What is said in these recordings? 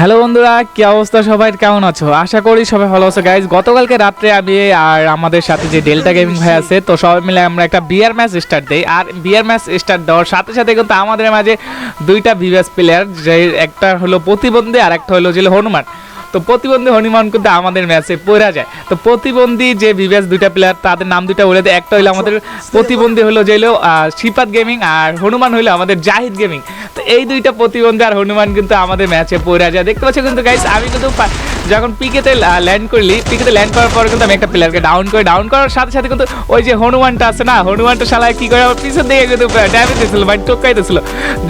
Hello বন্ধুরা কি অবস্থা সবাই? কেমন আছো? আশা করি সবাই ভালো আছো। গাইজ গতকালকে রাত্রে আমি আর আমাদের সাথে যে ডেল্টা গেমিং ভাই আছে তো সবাই মিলে আমরা একটা বিয়ার ম্যাচ স্টার্ট দিই। আর বিয়ার ম্যাচ স্টার্ট দেওয়ার সাথে সাথে কিন্তু আমাদের মাঝে দুইটা ভিভিএস প্লেয়ার যে একটা হলো প্রতিবন্ধী আর একটা হলো যে হনুমান। তো প্রতিবন্ধী হনুমান কিন্তু আমাদের ম্যাচে পড়া যায়। তো প্রতিবন্ধী যে ভিভিএস দুইটা প্লেয়ার তাদের নাম দুইটা বলে দেয় একটা হলো আমাদের প্রতিবন্ধী হলো যে হলো শিপাত গেমিং আর হনুমান হলো আমাদের জাহিদ গেমিং তো এই দুইটা প্রতিবন্ধী আর হনুমান কিন্তু আমাদের ম্যাচে পড়ে যায়। দেখতে পাচ্ছি কিন্তু গাইস আমি কিন্তু যখন পিকেতে ল্যান্ড করলি পিকেতে ল্যান্ড করার পরে কিন্তু আমি একটা প্লেয়ারকে ডাউন করে ডাউন করার সাথে সাথে কিন্তু ওই যে হনুমানটা আছে না, হনুমানটা শালায় কি করে আমার পিছন দিকে কিন্তু ড্যামেজ দিয়েছিল মানে দিয়েছিল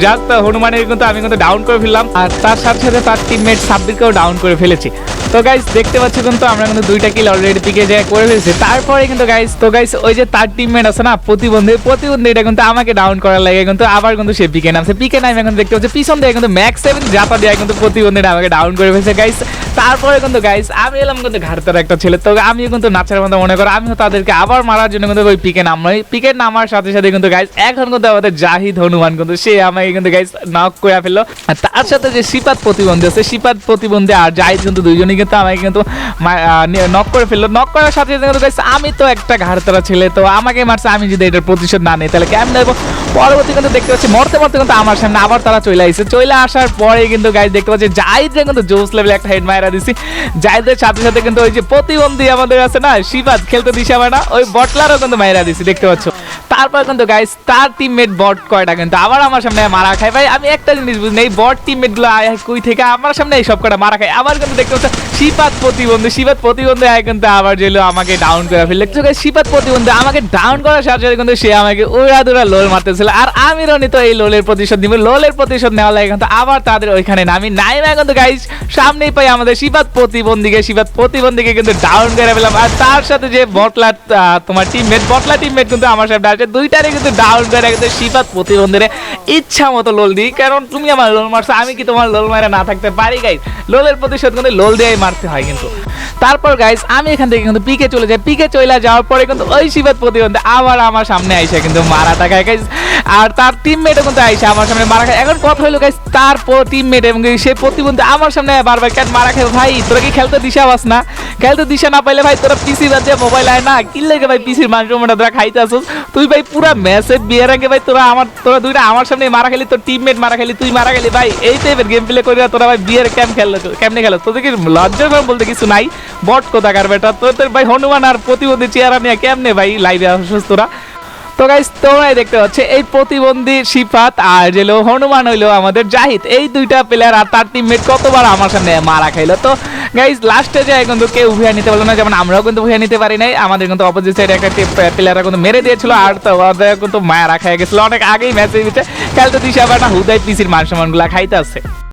জাস্ট হনুমানের কিন্তু আমি কিন্তু ডাউন করে ফেললাম, আর তার সাথে সাথে তার টিমমেট সাব্বিরকেও ডাউন করে ফেলেছি। তো গাইস দেখতে পাচ্ছ কিন্তু আমরা কিন্তু দুইটা কিল অলরেডি পিকে যায় করে ফেলেছি। তারপরে কিন্তু গাইস তো গাইস ওই যে তার টিমমেট আছে না, প্রতিবন্ধী প্রতিবন্ধী এটা কিন্তু আমাকে ডাউন করার লাগে কিন্তু আবার কিন্তু সে পিকে নামছে। পিকে নামে এখন দেখতে পাচ্ছি, পিছন দিয়ে কিন্তু ম্যাক্স সেভেন জাপা দিয়ে কিন্তু প্রতিবন্ধীটা আমাকে ডাউন করে ফেলেছে গাইস তারপরে কিন্তু গাইস আমি এলাম কিন্তু ঘাটতার একটা ছেলে। তো আমিও কিন্তু নাচের মতো মনে করো, আমিও তাদেরকে আবার মারার জন্য কিন্তু ওই পিকে নামলাই পিকে নামার সাথে সাথে কিন্তু গাইস এখন কিন্তু আমাদের জাহিদ হনুমান কিন্তু সে আমাকে কিন্তু গাইস নক করে ফেলল। আর তার সাথে যে শিপাত প্রতিবন্ধী আছে, শিপাত প্রতিবন্ধী আর জাহিদ কিন্তু দুইজনই কিন্তু আমাকে কিন্তু নক করে ফেলল। নক করার সাথে কিন্তু আমি তো একটা ঘাড়তারা ছেলে, তো আমাকে মারছে, আমি যদি এটার প্রতিশোধ না নিই, তাহলে কেমন নেব পরবর্তী কিন্তু দেখতে পাচ্ছি, মরতে মরতে কিন্তু আমার সামনে আবার তারা চলে আসছে চলে আসার পরে কিন্তু গাইজ দেখতে পাচ্ছি জাহিদরে কিন্তু জোস লেভেলে একটা হেড মায়েরা দিছি। জাহিদের সাথে সাথে কিন্তু ওই যে প্রতিবন্ধী আমাদের আছে না, শিবাদ, খেলতে দিছে আমার না, ওই বটলারও কিন্তু মায়েরা দিছি, দেখতে পাচ্ছ। তারপর কিন্তু গাইজ তার টিমমেট বট কয়টা কিন্তু? আবার আমার সামনে মারা খায়। ভাই আমি একটা জিনিস বুঝি এই বট টিমমেটগুলো আয় কুই থেকে? আমার সামনে এই সব কটা মারা খায়। আবার কিন্তু দেখতে পাচ্ছ শিপাত প্রতিবন্ধী শিপাত প্রতিবন্ধী আয় কিন্তু আবার যেগুলো আমাকে ডাউন করে ফেললে। তো guys, শিপাত প্রতিবন্ধী আমাকে ডাউন করার সাথে সাথে কিন্তু সে আমাকে উড়া দুরা লোল মারতেছিল। আর আমি রনি তো এই লোলের প্রতিশোধ দিব লোলের প্রতিশোধ নেওয়া লাগে কিন্তু আবার তাদের ওইখানে নামি। নাই না কিন্তু গাইস সামনেই পাই আমাদের শিবাত প্রতিবন্ধীকে শিবাত প্রতিবন্ধীকে কিন্তু ডাউন করে ফেলাম আর তার সাথে যে বটলা তোমার টিমমেট বটলা টিমমেট কিন্তু আমার সাথে দুইটারে কিন্তু ডাউন করে কিন্তু শিবাত প্রতিবন্ধীরে। ইচ্ছা মতো লোল দিই, কারণ তুমি আমার লোল মারছো, আমি কি তোমার লোল মারে না থাকতে পারি গাইজ লোলের প্রতিশোধ কিন্তু লোল দিয়েই মারতে হয় কিন্তু। তারপর গাইজ আমি এখান থেকে কিন্তু পিকে চলে যাই, পিকে চলে যাওয়ার পরে কিন্তু ওই শিবাত প্রতিবন্ধী আবার আমার সামনে আইসা কিন্তু মারা টাকায় গাইজ আর তার টিমমেটও কিন্তু আইসে আমার সামনে মারা খায়। এখন কথা হলো গাইজ তার টিমমেট এবং সে প্রতিবন্ধী আমার সামনে বারবার কেন মারা খায়, ভাই, তোরা কি খেলতে দিশা পাস না? খেলতে দিশা না পাইলে ভাই, তোরা পিসি বাদ দিয়ে মোবাইল আয় না। কিনলে ভাই পিসির মাংস মোটা তোরা খাইতে আসুস তুই ভাই পুরা ম্যাচের বিয়ের আগে ভাই, তোরা আমার তোরা দুইটা আমার সামনে মারা খেলি তোর টিমমেট মারা খেলি তুই মারা খেলি ভাই, এই টাইপের গেম প্লে করি তোরা ভাই বিয়ের ক্যাম্প খেললো কেমনে খেলো। তোদের কি লজ্জা বলতে কিছু নাই? বট কোথাকার বেটা? তোদের ভাই হনুমান আর প্রতিবন্ধী চেহারা নিয়ে কেমনে ভাই লাইভে আসুস তোরা? তো গাইস তোমরাই দেখতে পাচ্ছ এই প্রতিবন্ধী সিফাত আর যেলো হনুমান হইল আমাদের জাহিদ। এই দুইটা প্লেয়ার আর তার টিমমেট কতবার আমার সামনে মারা খাইলো। তো গাইস লাস্টে যায় কিন্তু কেউ ভুয়া নিতে পারল না, যেমন আমরাও কিন্তু ভুয়া নিতে পারি নাই। আমাদের কিন্তু অপোজিট সাইডে একটা প্লেয়াররা কিন্তু মেরে দিয়েছিল আর তো ওদের কিন্তু মায়া রাখা গেছিল। অনেক আগেই ম্যাচের ভিতরে খেলতে দিশে আবার না হুদাই পিসির মান সম্মানগুলা খাইতে আছে